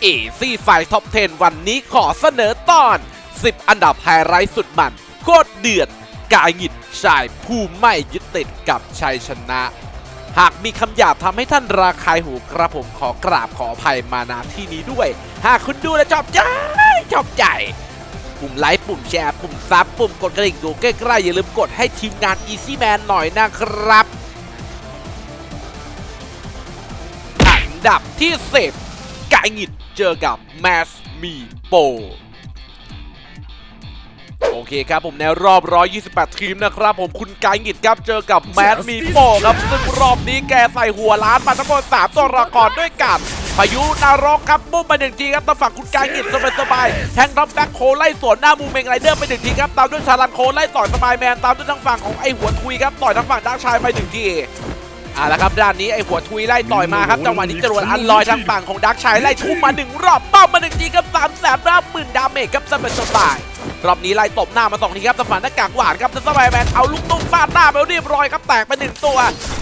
เอซี่ไฟท็อป 10 วันนี้ขอเสนอตอน 10 อันดับไฮไลท์สุดมัน โคตรเดือด กายหงิดชายผู้ไม่ยึดติดกับชัยชนะ หากมีคำหยาบทำให้ท่านราคายหูกระผมขอกราบขออภัยมาณที่นี้ด้วย หากคุณดูและชอบใจชอบใจปุ่มไลค์ปุ่มแชร์ ปุ่มซับปุ่มกดกระดิ่งดูใกล้ๆอย่าลืมกดให้ทีมงาน Easy Man หน่อยนะครับ อันดับที่ 10 ไก่หงิดเจอกับแมสมีโปโอเคครับผมในรอบ 128 ทีมนะครับ ผมคุณไกายหงิดครับเจอกับแมดมีโปครับ ซึ่งรอบนี้แกใส่หัวล้านมาทั้งหมด3ตัวละครด้วยกันพายุนารกครับบุ้มไปหนึ่งทีครับตามฝั่งคุณกายหิดสบายๆแทงท็อปแบ็คโคไล่สวนหน้ามูเมงไรเดอร์ไปหนึ่งทีครับตามด้วยชาลันโคไล่ต่อยสบายแมนตามด้วยทางฝั่งของไอหัวทุยครับต่อยทางฝั่งด้านชายไปหนึ่งที อ่าแล้วครับด้านนี้ไอ้หัวทุยไล่ต่อยมาครับจังหวะนี้จรวดอันลอยทางฝั่งของดักชัยไล่ทุ่มมาหนึ่งรอบป้อมมาหนึ่งทีครับสามแสนรับหมื่นดาเมจครับสบายสบายรอบนี้ไล่ตบหน้ามาสองทีครับทางฝั่งหน้ากากหวานครับสบายแมนเอาลูกตุ้มฟาดหน้าไปเรียบร้อยครับแตกไปหนึ่งตัว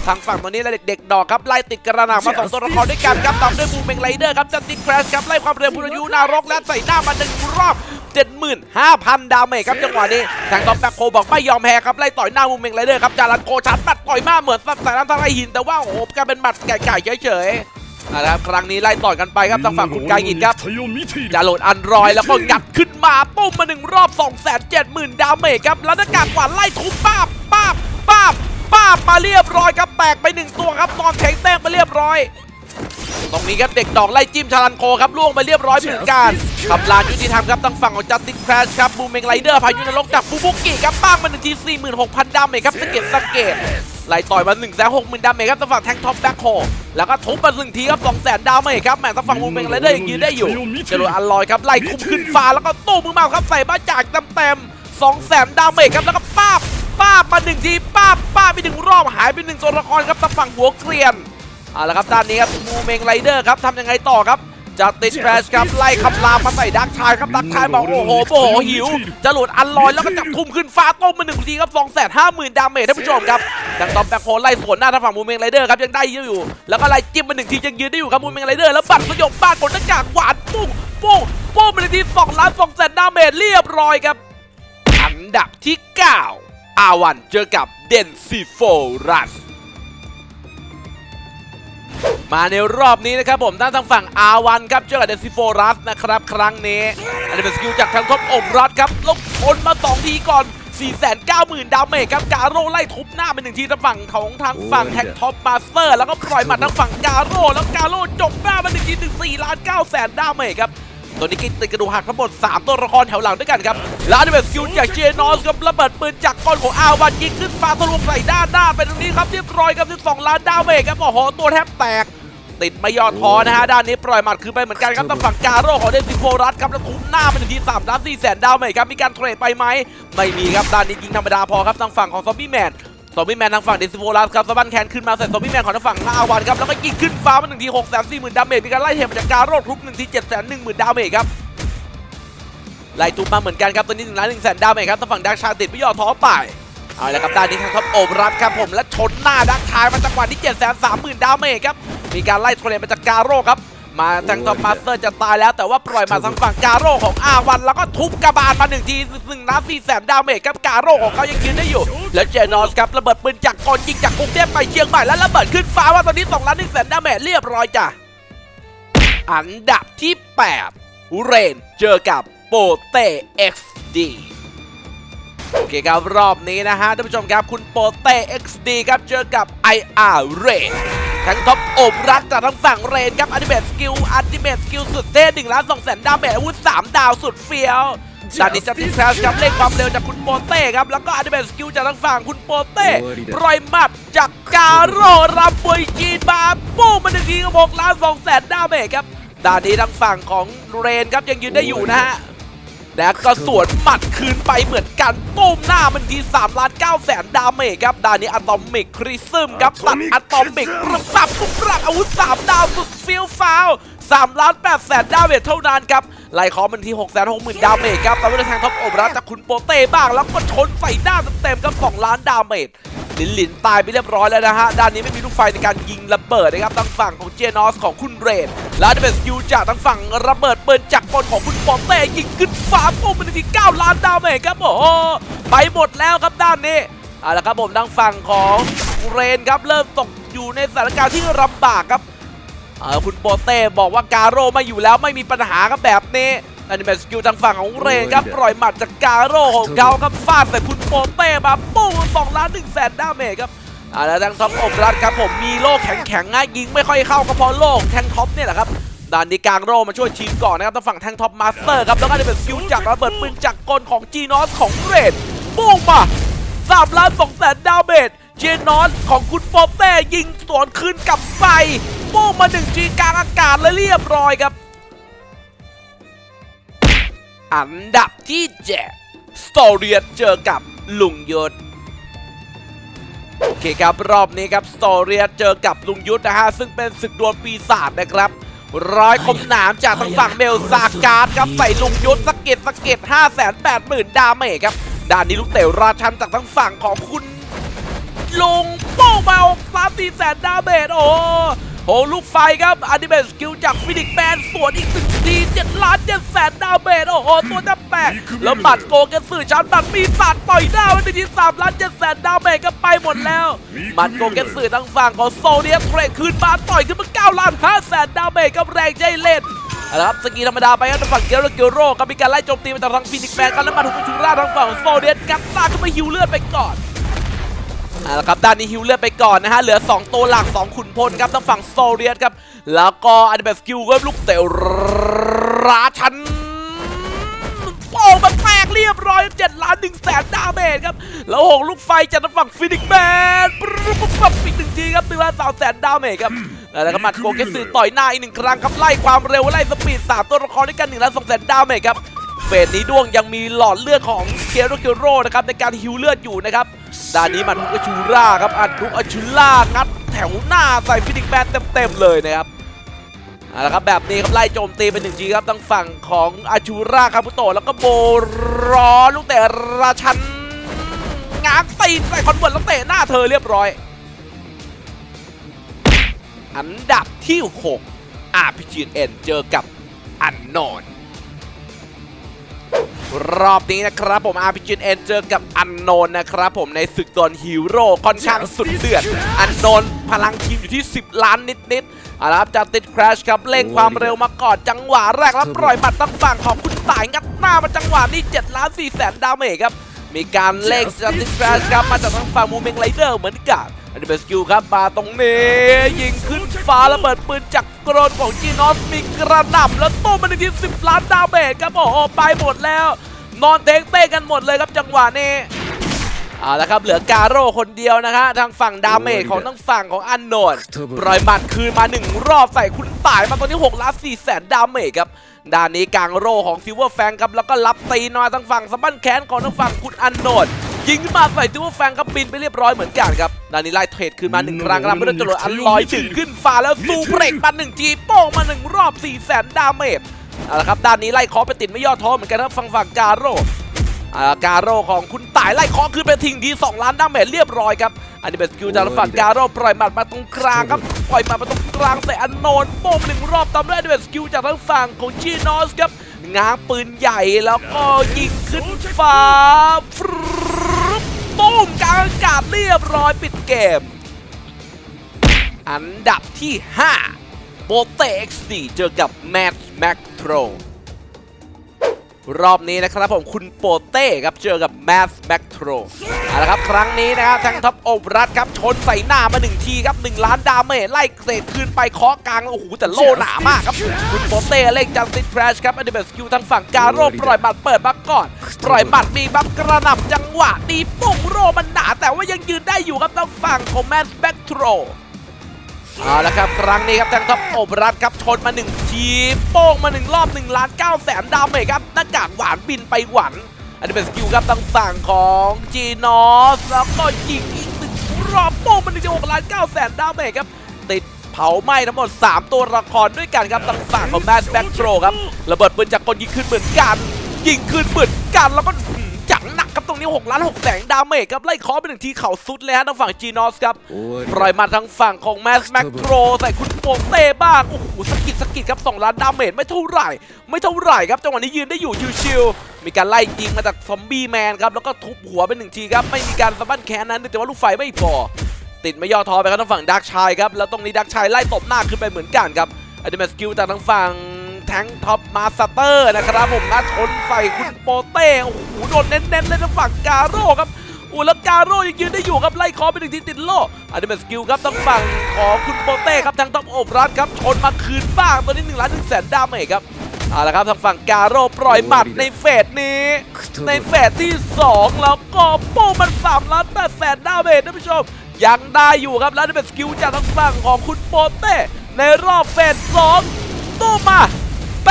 ทางฝั่งตัวนี้และเด็กๆดอกครับไล่ติดกระหน่ำมาสองตัวละครด้วยกันครับตามด้วยบูมเมงไรเดอร์ครับจัสตินแครชครับไล่ความเร็วพุทธยุนารกและใส่หน้ามาหนึ่งรอบ 75,000 ดาเมจครับจังหวะนี้ทางท็อปแบ็คโคบอกไม่ยอมแพ้ครับไล่ต่อยหน้ามุมเมงไรเดอร์ครับจารันโคชัดบัดต่อยมาเหมือนใส่น้ำทลายหินแต่ว่าโอ้โหกลายเป็นบัดไก่ๆเฉยๆนะครับครั้งนี้ไล่ต่อยกันไปครับทางฝั่งคุณกายหินครับจะโหลดอันรอยแล้วก็งัดขึ้นมาปุ้มมาหนึ่งรอบ270,000 ดาเมจครับแล้วหน้ากากหวานไล่ทุบป้าบป้าบป้าบป้าบมาเรียบร้อยครับแตกไปหนึ่งตัวครับนอนแข็งแต้งไปเรียบร้อย ตรงนี้ครับเด็กดอกไล่จิ้มชาลันโคครับล่วงไปเรียบร้อยเหมือนกัน ขับลานยุติธรรมครับทางฝั่งของจัสตินแครชครับบูมเมงไรเดอร์พายุนรกจากฟูบุกิครับป้างมาหนึ่งที46,000ดาเมจครับสะเก็ตสะเก็ตไล่ต่อยมา1นึ่งแสนหกหมื่นดาเมจครับทางฝั่งแทงท็อปแบ็คโฮแล้วก็ทุบมาหนึ่งทีครับสองแสนดาเมจครับแหม่ทางฝั่งบูมเมงไรเดอร์ยังยืนได้อยู่จรวดอันลอยครับไล่คุมขึ้นฟ้าแล้วก็ตู้มือมาครับใส่มาจากเต็มๆสองแสนดาเมจครับแล้วก็ป้าบป้าบมาหนึ่งทีป้าบป้าบไปหนึ่งรอบหายไปหนึ่งตัวละครครับทางฝั่งหัวเกรียนเอาละครับด้านนี้ครับมูเมงไรเดอร์ครับทำยังไงต่อครับ จะติดแครชครับไล่คำรามมาใส่ดักชายครับดักชายบอกโอ้โหโอ้โหหิว จะหลุดอันลอยแล้วก็จับทุ่มขึ้นฟ้าต้มมาหนึ่งทีครับสองแสนห้าหมื่นดาเมจท่านผู้ชมครับดังตอมแบ็คโฮไล่สวนหน้าทางฝั่งมูเมงไรเดอร์ครับยังได้อยู่ แล้วก็ไล่จิ้มมาหนึ่งทียังยืนได้อยู่ครับมูเมงไรเดอร์แล้วบัตรสยบบ้านกดหน้ากากหวานปุ้งปุ้งปุ้งมาหนึ่งทีสองล้านสองแสนดาเมจเรียบร้อยครับอันดับที่ 9 อาวันเจอกับเดนซิโฟรัส มาในรอบนี้นะครับผมด้านทางฝั่ง R1 ครับเจอกับเดซิโฟรัสนะครับครั้งนี้ อันนี้เป็นสกิลจากทางท็อปอบรัสครับลบคนมา 2 ทีก่อน 490,000 ดาเมจครับ กาโร่ไล่ทุบหน้าไปหนึ่งทีทางฝั่งของทางฝั่งแท็กท็อปมาสเตอร์ แล้วก็ปล่อยหมัดทางฝั่งกาโร่แล้วกาโร่จบหน้ามาหนึ่งทีถึง4ล้าน9แสนดาเมจครับตัวนี้กินติดกระดูกหักทั้งหมด 3 ตัวละครแถวหลังด้วยกันครับ แล้วอันนี้เป็นสกิลจากเจนอสกับระเบิดปืนจากก้อนของอาวันยิงขึ้นฟ้าทะลวงใส่ด้านหน้าไปตรงนี้ครับเรียบร้อยครับ12ล้านดาเมจครับโอ้โหตัวแทบแตก ติดไม่ยอดท้อนะฮะด้านนี้ปล่อยหมัดคืนไปเหมือนกันครับทางฝั่งกาโร่ของเดนซิโฟรัสครับแล้วทุบหน้าไปหนึ่งที3ล้าน4แสนดาวเมจครับมีการเทรดไปไหมไม่มีครับด้านนี้ยิงธรรมดาพอครับทางฝั่งของซอมบี้แมนซอมบี้แมนทางฝั่งเดนซิโฟรัสครับสะบันแขนขึ้นมาใส่ซอมบี้แมนของทางฝั่งหน้าวันครับแล้วก็ยิงขึ้นฟ้ามาหนึ่งที6แสน4หมื่นดาเมจมีการไล่เทมาจากกาโร่ทุบหนึ่งที7แสน1หมื่นดาเมจครับไล่ทุบมาเหมือนกันครับตัวนี้หนึ่งล้านหนึ่งแสนดาเมจครับทางฝั่งดักชาติดไม่ยอมท้อไป เอาละครับด้านนี้ทางท็อปโอบรัดครับผมและชนหน้าดักชายมาจังหวะที่7จ็ดแสนสามหมื่นดาเมจครับมีการไล่โทรเลนมาจากกาโร่ครับมาทางท็อปมาสเตอร์จะตายแล้วแต่ว่าปล่อยมาทางฝั่งกาโร่ของอาวันแล้วก็ทุบกระบาลมาหนึ่งทีหนึ่งล้านสี่แสนดาเมจครับกาโร่ของเขายังยืนได้อยู่ แล้วเจนอสครับระเบิดปืนจากกอนยิงจากกรุงเทพไปเชียงใหม่แล้วระเบิดขึ้นฟ้าว่าตอนนี้สองล้านหนึ่งแสนดาเมจเรียบร้อยจ้ะอันดับที่ 8 เรนเจอกับโปเต้ XD โอเคครับรอบนี้นะฮะท่านผู้ชมครับคุณโปเต้ XD ครับเจอกับ IR เรนทั้งท็อปอบรักจากทั้งฝั่งเรนครับอัลติเมทสกิลอัลติเมทสกิลสุดเท่1ล้าน2แสนดาเมจอาวุธ3ดาวสุดเฟี้ยวด้านนี้จัสตินแคลชครับเล่นความเร็วจากคุณโปเต้ครับแล้วก็อัลติเมทสกิลจากทั้งฝั่งคุณโปเต้ปล่อยหมัดจากกาโรรับบวยจีนมาปุ้มมาหนึ่งทีกับ6ล้าน2แสนดาเมจครับด้านนี้ทางฝั่งของเรนครับยังยืนได้อยู่นะฮะ แล้วก็สวนหมัดคืนไปเหมือนกันตุ้มหน้ามันที3ล้าน9แสนดาเมจครับด้านนี้อะตอมิกคริซึมครับตัดอะตอมิกปรับปรับปรับอาวุธ3ดาวสุดฟิลฟาว3ล้าน8แสนดาเมจเท่านั้นครับไล่คอมันที6แสน6หมื่นดาเมจครับแต่ว่าในทางท็อปอบรัสจากคุณโปเต้บ้าง แล้วก็ชนใส่หน้าเต็มๆครับ2ล้านดาเมจ หลินหลินตายไปเรียบร้อยแล้วนะฮะ ด้านนี้ไม่มีลูกไฟในการยิงระเบิดนะครับทางฝั่งของเจนอสของคุณเรนแล้วจะเป็นสกิลจากทางฝั่งระเบิดเปืนจากบนของคุณปอมเต้ยิงขึ้นฟ้าปุ๊บเป็นที9ล้านดาวเมจครับโอ้โหไปหมดแล้วครับด้านนี้เอาละครับผมทางฝั่งของเรนครับเริ่มตกอยู่ในสถานการณ์ที่ลำบากครับคุณโปเต้บอกว่ากาโร่ไม่อยู่แล้วไม่มีปัญหาครับแบบนี้ อันนี้เป็นสกิลทางฝั่งของเรนครับ ปล่อยหมัดจากกาโร่ของเขาครับฟาดใส่คุณโปเต้มาปุ้งสองล้านหนึ่งแสนดาเมจครับอ่าแล้วทางท็อปอบรัดครับผมมีโล่แข็งๆนะยิงไม่ค่อยเข้าก็เพราะโล่ของแทงท็อปเนี่ยแหละครับด้านนี้กลางโร่มาช่วยทีมก่อนนะครับทางฝั่งแทงท็อปมาสเตอร์ครับแล้วก็จะเป็นสกิลจากระเบิดปืนจากกลของจีนอสของเรนปุ้งมาสามล้านสองแสนดาเมจเจนอสของคุณโปเต้ยิงสวนคืนกลับไปโป้งมาหนึ่งจีกลางอากาศเลยเรียบร้อยครับ อันดับที่เจ็ดสโตเรียเจอกับลุงยศโอเคครับรอบนี้ครับสโตเรียเจอกับลุงยุทธนะฮะซึ่งเป็นศึกดวลปีศาจนะครับร้อยคมหนามจากทางฝั่งเบลซาการ์ดครับใส่ลุงยุทธสะเก็ดสะเก็ด5 8 0 0 0 0ดาเมจครับด้านนี้ลูกเต๋อราชันจากทางฝั่งของคุณลงโป้งมาสามสี่แสนดาเมจโอ้ โหโหลูกไฟครับอันนี้เป็นสกิลจากฟินิกแมนสวนอีกหนึ่งทีเจ็ดล้านเจ็ดแสนดาเมจโอ้โห ตัวจะแปลกแล้วบัตรโกงกันสื่อชั้นบัตรมีสัตว์ปล่อยหน้าไว้ในที่สามล้านเจ็ดแสนดาเมจก็ไปหมดแล้ว บัตรโกงกันสื่อทางฝั่งของโซเดียเทรดคืนมาต่อยขึ้นมาเก้าล้านห้าแสนดาเมจกับแรงใจเล่นเอาละครับสกีธรรมดาไปครับทางฝั่งเกลโรเกลโรก็มีการไล่โจมตีมาจากทางฟินิกแมนกันแล้วมาถูกชูราทางฝั่งโซเดียกัดลากขึ้นมาฮิวเลือดไปก่อน เอาละครับด้านนี้ฮิวเลือดไปก่อนนะฮะเหลือ 2 ตัวหลัก 2 ขุนพลครับทางฝั่งโซเรียสครับ แล้วก็อันนี้แบสกิลก็ลูกเต๋อราชันโป้งมันแตกเรียบร้อย7ล้าน1แสนดาเมจครับ แล้วหกลูกไฟจากทางฝั่งฟินิกแมนปุ๊บปุ๊บปุ๊บอีกหนึ่งทีครับ1ล้าน3แสนดาเมจครับแล้วก็มัดโกเกสึต่อยหน้าอีกหนึ่งครั้งครับไล่ความเร็วไล่สปีดสามตัวละครด้วยกัน1ล้าน2แสนดาเมจครับ เฟสนี้ด้วงยังมีหลอดเลือดของเกียโรเกโรนะครับในการฮิวเลือดอยู่นะครับด้านนี้มันทุกอชูร่าครับอัดทุกอชูร่างัดแถวหน้าใส่ฟินิกแมนเต็มๆเลยนะครับเอาละครับแบบนี้ครับไล่โจมตีเป็นหนึ่งทีครับทางฝั่งของอาชูร่าคาบุโตะแล้วก็โบรอลูกเตะราชันง้างตีนใส่คอนเวิร์ตแล้วเตะหน้าเธอเรียบร้อย อันดับที่ 6 RPGN เจอกับอันนอน รอบนี้นะครับผม RPGN เอ็นเจอกับอันโนนนะครับผมในศึกตอนฮีโร่ค่อนข้างสุดเดือด อันโนนพลังทีมอยู่ที่ 10 ล้านนิดๆเอาลับจะติดคราชครับเร่งความเร็วมาก่อนจังหวะแรกแล้วปล่อยบัตรตั้งฝั่งของคุณสายงัดหน้ามาจังหวะนี้7ล้าน4แสนดาเมจครับมีการเล่งจะติดคราชครับมาจากทางฝั่งมูเมงไรเดอร์เหมือนกัน อันนี้เป็นสกิลครับมาตรงนี้ ยิงขึ้นฟ้าระเบิดปืนจากกรนของจีนอสมีกระหน่ำแล้วโต้มาในที่10ล้านดาวเมจครับโอ้โหไปหมดแล้ว นอนเต้งเต้กันหมดเลยครับจังหวะนี้เอาละครับเหลือกาโร่คนเดียวนะฮะทางฝั่งดาเมจของทางฝั่งของอันโนนปล่อยหมัดคืนมาหนึ่งรอบใส่คุณต่ายมาตอนนี้6ล้าน4แสนดาเมจครับด้านนี้กลางโร่ของซิลเวอร์แฟงครับแล้วก็รับตีนมาทางฝั่งสะบั้นแขนของทางฝั่งคุณอันโนน ยิงขึ้นมาใส่ซิลเวอร์แฟงครับบินไปเรียบร้อยเหมือนกันครับด้านนี้ไล่เทรดคืนมาหนึ่งครั้งครับเพื่อจรวดอันลอยถึงขึ้นฟ้าแล้วซูเบรกมาหนึ่งทีโป้งมาหนึ่งรอบ4แสนดาเมจเอาละครับด้านนี้ไล่เคอไปติดไม่ย่อท้อเหมือนกันครับฝั่งฝั่งกาโร่อ่ากาโร่ของคุณต่ายไล่เคอขึ้นไปทิ้งที2ล้านดาเมจเรียบร้อยครับ อันนี้เป็นสกิลจากฝั่งกาโร่ปล่อยหมัดมาตรงกลางครับ ปล่อยหมัดมาตรงกลางใส่อันโนนโป้งหนึ่งรอบตามด้วยด้วยสกิลจากทางฝั่งของจีนอสครับง้างปืนใหญ่แล้วก็ยิงขึ้นฟ้า ตุ้มกลางอากาศเรียบร้อยปิดเกม อันดับที่ 5โปเต XD เจอกับแมทแมคโทร รอบนี้นะครับผมคุณโปเต้ครับเจอกับแมสแบ็กโทรเอาละครับครั้งนี้นะครับทั้งท็อปโอบรัดครับชนใส่หน้ามาหนึ่งทีครับ1ล้านดาเมจไล่เศษคืนไปเคาะกลางโอ้โหแต่โล่หนามากครับ คุณโปเต้เล่งจังติดแครชครับอันนี้เป็นสกิลทางฝั่งกาโร่ปล่อยบัตรเปิดบักก่อน ปล่อยบัตรมีบัฟกระหน่ำจังหวะดีปุ่งโรมันหนาแต่ว่ายังยืนได้อยู่ครับทางฝั่งของแมสแบ็กโทร เอาละครับครั้งนี้ครับทางท็อปโอบรัดครับชนมา1ทีโป้งมา1รอบ1ล้าน9แสนดาวเมจครับหน้ากากหวานบินไปหวัน อันนี้เป็นสกิลครับทางฝั่งของจีนอสแล้วก็ยิงอีกหนึ่งรอบโป้งมา1.6ล้าน9แสนดาวเมจครับติดเผาไหม้ทั้งหมด 3 ตัวละครด้วยกันครับทางฝั่งของแมสแบ็กโทรครับระเบิดปืนจากกลยิงขึ้นเหมือนกัน ยิงขึ้นเหมือนกันแล้วก็ อย่งหนักครับตรงนี้6ล้าน6แสงดาเมจครับไล่คอไปหนึ่งทีเข่าสุดเลยฮะทางฝั่งจีนอสครับปล่อยมาทางฝั่งของแมสแมกโรใส่คุณโปงเต้บ้างโอ้โหสกิดสกิดครับ2ล้านดาเมจไม่เท่าไหร่ ไม่เท่าไหร่ครับจังหวะนี้ยืนได้อยู่ชิวๆมีการไล่ยิงมาจากซอมบี้แมนครับแล้วก็ทุบหัวไปหนึ่งทีครับไม่มีการสะบั้นแขนนั้นแต่ว่าลูกไฟไม่พอติดไม่ย่อท้อไปครับทางฝั่งดักชายครับแล้วตรงนี้ดักชายไล่ตบหน้าขึ้นไปเหมือนกันครับอัลติเมสกิลจากทางฝั่ง งท็อปมาสเตอร์นะครับผมนะชนใส่คุณโปเต้โอ้โหโดนเน้นๆเลยทางฝั่งกาโร่ครับอูแล้วกาโร่ยังยืนได้อยู่ครับไล่คอไปหนึ่งทีติดโล่อันนี้เป็นสกิลครับทางฝั่งของคุณโปเต้ครับทางท็อปโอบรัดครับชนมาคืนบ้างตัวนี้หนึ่งล้านหนึ่งแสนดาเมจครับเอาละครับทางฝั่งกาโร่ปล่อยหมัดในเฟสนี้ ในเฟสที่ 2 แล้วก็โป้มันสามล้านแปดแสนดาเมจท่านผู้ชมยังได้อยู่ครับแล้วนี่เป็นสกิลจากทางฝั่งของคุณโปเต้ในรอบเฟสสองตู้มา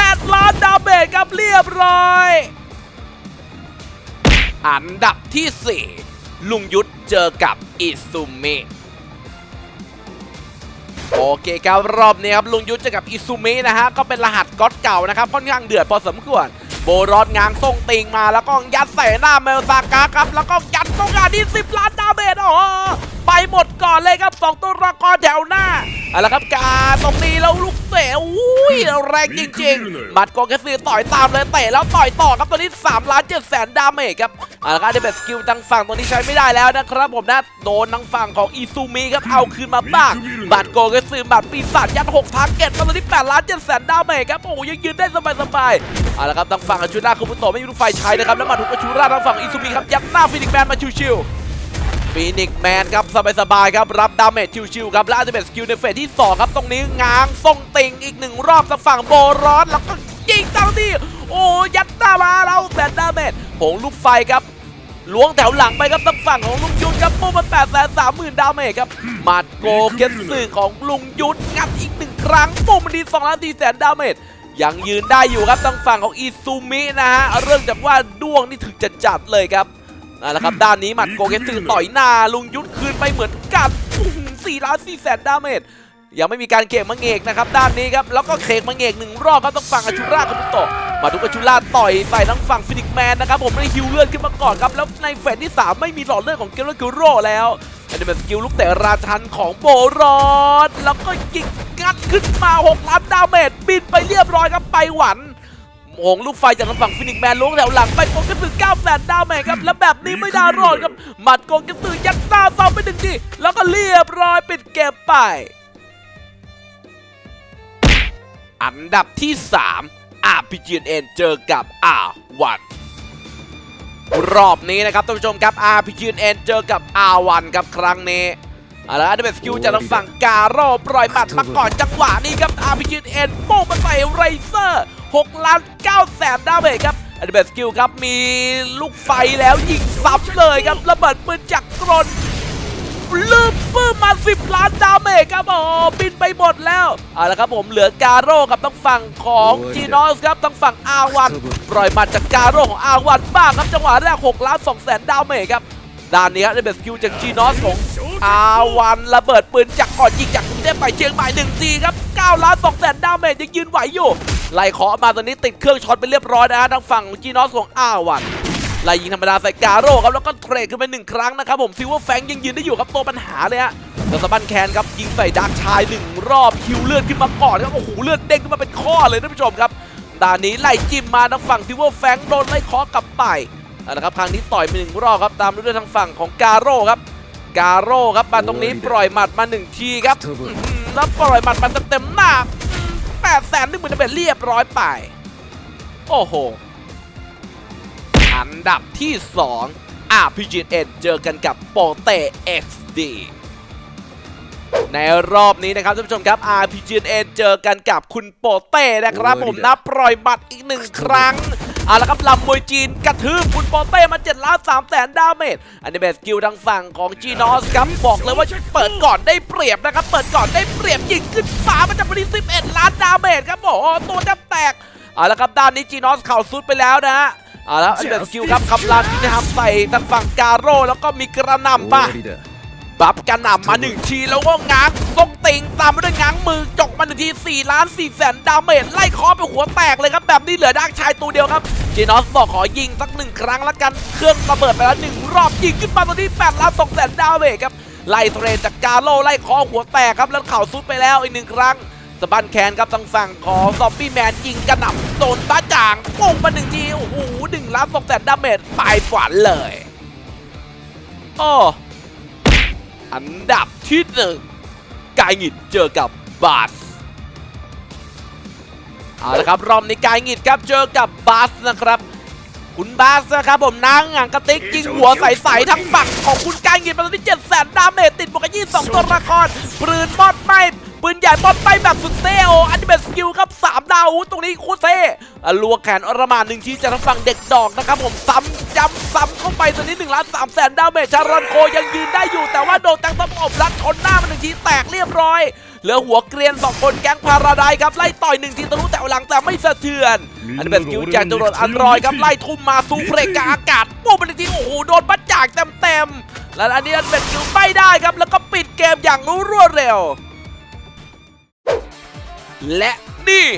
8 ล้านดาเมจครับเรียบร้อย อันดับที่ 4 ลุงยุทธเจอกับอิซุมิโอเคครับรอบนี้ครับลุงยุทธเจอกับอิซุมินะฮะ ก็เป็นรหัสก๊อตเก่านะครับค่อนข้างเดือดพอสมควรโบรอดงางส่งติงมาแล้วก็ยัดใส่หน้าเมลซากาครับแล้วก็ยัดตรงงานที่10 ล้านดาเมจอ๋อไปหมดก่อนเลยครับ2ตัวละครแถวหน้า เอาละครับกาตรงนี้แล้วลูกเตะอุ้ยแรงจริงๆมัดโกเกซีต่อยตามเลยเตะแล้วต่อยต่อครับตัวนี้3ล้าน7แสนดาเมจครับเอาละครับได้เป็นสกิลทางฝั่งตัวนี้ใช้ไม่ได้แล้วนะครับผมนะโดนทางฝั่งของอีซูมิครับเอาคืนมาบ้างบัตรโกเกซีบัตรปีศาจยัด6ทาร์เก็ตมาตัวนี้8ล้าน7แสนดาเมจครับโอ้โหยังยืนได้สบายๆเอาละครับทางฝั่งอาชูราคุมุโตะไม่มีลูกไฟใช้นะครับแล้วมาถูกอาชูราทางฝั่งอีซูมิครับยัดหน้าฟินิกแมนมาชิวๆ ฟีนิกแมนครับสบายๆครับรับดาเมจชิวๆครับและอาจจะเป็นสกิลในเฟสที่ 2 ครับตรงนี้ง้างส่งติงอีกหนึ่งรอบจากฝั่งโบรอนแล้วก็ยิงตามที่โอ้ยัดหน้ามาแล้วแบนดาเมจผงลูกไฟครับล้วงแถวหลังไปครับทางฝั่งของลุงยุทธครับปุ๊บมันแปดแสนสามหมื่นดาเมจครับมาดโกเกนสึของลุงยุทธงัดอีกหนึ่งครั้งปุ๊บมันดีสองล้านสี่แสนดาเมจยังยืนได้อยู่ครับทางฝั่งของอีซูมินะฮะเรื่องจากว่าด้วงนี่ถึงจะจัดเลยครับ นั่นแหละครับด้านนี้หมัดโกเกตสึต่อยหน้าลุงยุทธคืนไปเหมือนกันสี่ล้านสี่แสนดาเมจยังไม่มีการเก็บมังเอกนะครับด้านนี้ครับแล้วก็เคกมังเอกหนึ่งรอบครับต้องฝั่งอาชูราคาบุโตะมาทุกอาชูราต่อยใส่ทั้งฝั่งฟินิกแมนนะครับผมได้ฮิวเลือดขึ้นมาก่อนครับแล้วในเฟสที่ 3 ไม่มีหลอดเลือดของเกลเลอร์คิโร่แล้วอันนี้เป็นสกิลลูกเตะราชันของโบรอดแล้วก็ยิงงัดขึ้นมา6ล้านดาเมจบินไปเรียบร้อยครับไปหวัน โมงลูกไฟจากทางฝั่งฟินิกแมนล้วงแถวหลังไปโกงกระสือ9แสนดาวแมนครับ แล้วแบบนี้ไม่น่ารอดครับ หมัดโกงกระสือยัดหน้าซ้ำไปหนึ่งทีแล้วก็เรียบร้อยปิดเกมไป อันดับที่ 3 RPGN เจอกับ R1 รอบนี้นะครับท่านผู้ชมครับ RPGN เจอกับ R1 ครับครั้งนี้เอาละได้เป็นสกิลจากทางฝั่งกาโร่ปล่อยหมัดมาก่อนจังหวะนี้ครับ RPGN โป้งมาใส่ไรเซอร์ 6ล้าน9แสนดาเมจครับอันนี้เป็นสกิลครับมีลูกไฟแล้วยิงซ้ำเลยครับระเบิดปืนจากกรนลืมปื้มมา 10 ล้านดาเมจครับโอ้บินไปหมดแล้วเอาละครับผมเหลือกาโร่กับทั้งฝั่งของจีนอสครับทั้งฝั่งอาวันปล่อยหมัดจากกาโร่ของอาวันบ้างครับจังหวะแรก6ล้าน2แสนดาเมจครับด้านนี้ครับได้เป็นสกิลจากจีนอสของอาวันระเบิดปืนจากก่อนยิงจากกรุงเทพไปเชียงใหม่1ทีครับ9ล้าน2แสนดาเมจยังยืนไหวอยู่ ไล่เคาะมาตอนนี้ติดเครื่องช็อตไปเรียบร้อยนะฮะทางฝั่งจีนอสของอาวันไล่ยิงธรรมดาใส่กาโร่ครับแล้วก็เทรดขึ้นไปหนึ่งครั้งนะครับผมซิลเวอร์แฟงยังยืนได้อยู่ครับตัวปัญหาเลยฮะแล้วสบันแคนครับยิงใส่ดาร์กชายหนึ่งรอบคิวเลือดขึ้นมาก่อนครับโอ้โหเลือดเด้งขึ้นมาเป็นข้อเลยท่านผู้ชมครับด่านนี้ไล่จิ้มมาทางฝั่งซิลเวอร์แฟงโดนไล่เคาะกลับไปเอาละครับครั้งนี้ต่อยไปหนึ่งรอบครับตามด้วยทางฝั่งของกาโร่ครับกาโร่ครับมาตรงนี้ปล่อยหมัดมาหนึ่งทีครับแล้วปล่อยหมัดมาเต็มๆหน้า แปดแสนหนึ่งหมื่นเป็นเรียบร้อยไป โอ้โห อันดับที่ 2 RPGN เจอกันกับโปเต XD ในรอบนี้นะครับท่านผู้ชมครับ RPGN เจอกันกับคุณโปเต้นะครับ ผมนับปล่อยบัตรอีกหนึ่งครั้ง เอาละครับลำมวยจีนกระทืบคุณโปเต้มา7ล้าน3แสนดาเมจอันนี้เป็นสกิลทางฝั่งของจีนอสครับบอกเลยว่าเปิดก่อนได้เปรียบนะครับ เปิดก่อนได้เปรียบยิงขึ้นฟ้ามาจากบริ11 ล้านดาเมจครับโอ้โหตัวแทบแตกเอาละครับด้านนี้จีนอสเข่าซุดไปแล้วนะฮะเอาล้วอันเดอร์สกิลครับคำรามที่จะทำใส่ทางฝั่งกาโร่แล้วก็มีกระนำป่ บับกระหน่ำมาหนึ่งทีแล้วก็ง้างต้งติงตามมาด้วยง้างมือจกมาหนึ่งที4ล้าน4แสนดาเมจไล่คอไปหัวแตกเลยครับ แบบนี้เหลือดักชายตัวเดียวครับจีนอสบอกขอยิงสักหนึ่งครั้งละกัน เครื่องระเบิดไปแล้วหนึ่งรอบยิงขึ้นมาตอนที่8ล้าน2แสนดาเมจครับไล่เทรนจากกาโลไล่คอหัวแตกครับแล้วเข่าซุดไปแล้วอีกหนึ่งครั้งสบันแคนครับทางฝั่งของซอมบี้แมนยิงกระหน่ำโดนตาจางปุ้งมาหนึ่งทีโอ้โหหนึ่งล้านสองแสนดาเมจปลฝันเลยโอ้ อันดับที่หนึ่งกายหงิดเจอกับบาสเอาละครับรอบนี้กายหงิดครับเจอกับบาสนะครับ คุณบาสนะครับผมนางอ่างกระติกยิงหัวใสๆทั้งฝั่งของคุณกายหงิดมาตอนที่7 0 0 0 0ดาเมจติดบวกกัน22ตัวละครปืนมอดไหมปืนใหญ่มอดไหมแบบสุดเซโออันนี้เป็นสกิลครับ3ดาวอู้ตรงนี้โคตรเท่อะลวกแขนอรมานหนึ่งทีจากทางฝั่งเด็กดอกนะครับผมซ้ำ จำซ้ำเข้าไปตัวนี้1ล้าน3แสนดาเมจชารอนโคยังยืนได้อยู่ แต่ว่าโดนแตงต้มอบรัดชนหน้ามันหนึ่งทีแตกเรียบร้อยเหลือหัวเกรียนสองคนแก๊งพาราไดซ์ครับไล่ต่อยหนึ่งทีตะลุแต่หลังแต่ไม่สะเทือน อันนี้เป็นสกิลจากจรวดอันดรอยครับไล่ทุ่มมาซูเฟรกกลางอากาศปุ๊บไปทีโอ้โหโดนบัดจากเต็มๆแล้วอันนี้อันเป็นสกิลไม่ได้ครับแล้วก็ปิดเกมอย่างรวดเร็ว และนี่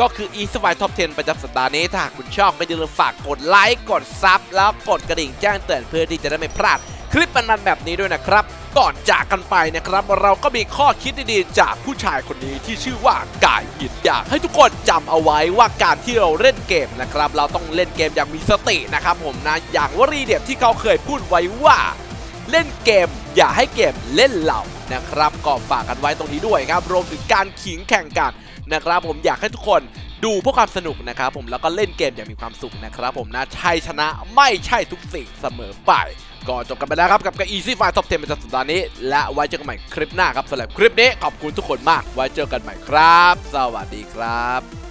ก็คือ e s p y Top 10 ประจำสัปดาห์นี้ ถ้าหากคุณชอบก็อย่าลืมฝากกดไลค์ กดซับแล้วกดกระดิ่งแจ้งเตือนเพื่อที่จะได้ไม่พลาด คลิปมันๆแบบนี้ด้วยนะครับ ก่อนจากกันไปนะครับ เราก็มีข้อคิดดีๆ จากผู้ชายคนนี้ที่ชื่อว่ากายหินอยากให้ทุกคนจำเอาไว้ว่าการที่เราเล่นเกมนะครับ เราต้องเล่นเกมอย่างมีสตินะครับผมนะอย่างวลีเด็ดที่เขาเคยพูดไว้ว่า เล่นเกม อย่าให้เกมเล่นเรา นะครับก็ฝากกันไว้ตรงนี้ด้วยครับรวมถึงการขิงแข่งกันนะครับ ผมอยากให้ทุกคนดูเพื่อความสนุกนะครับผมแล้วก็เล่นเกมอย่างมีความสุขนะครับ ผมนะชัยชนะไม่ใช่ทุกสิ่งเสมอไปก็จบกันไปแล้วครับกับกับ Easy File Top 10ในสัปดาห์นี้ และไว้เจอกันใหม่คลิปหน้าครับสำหรับคลิปนี้ขอบคุณทุกคนมาก ไว้เจอกันใหม่ครับ สวัสดีครับ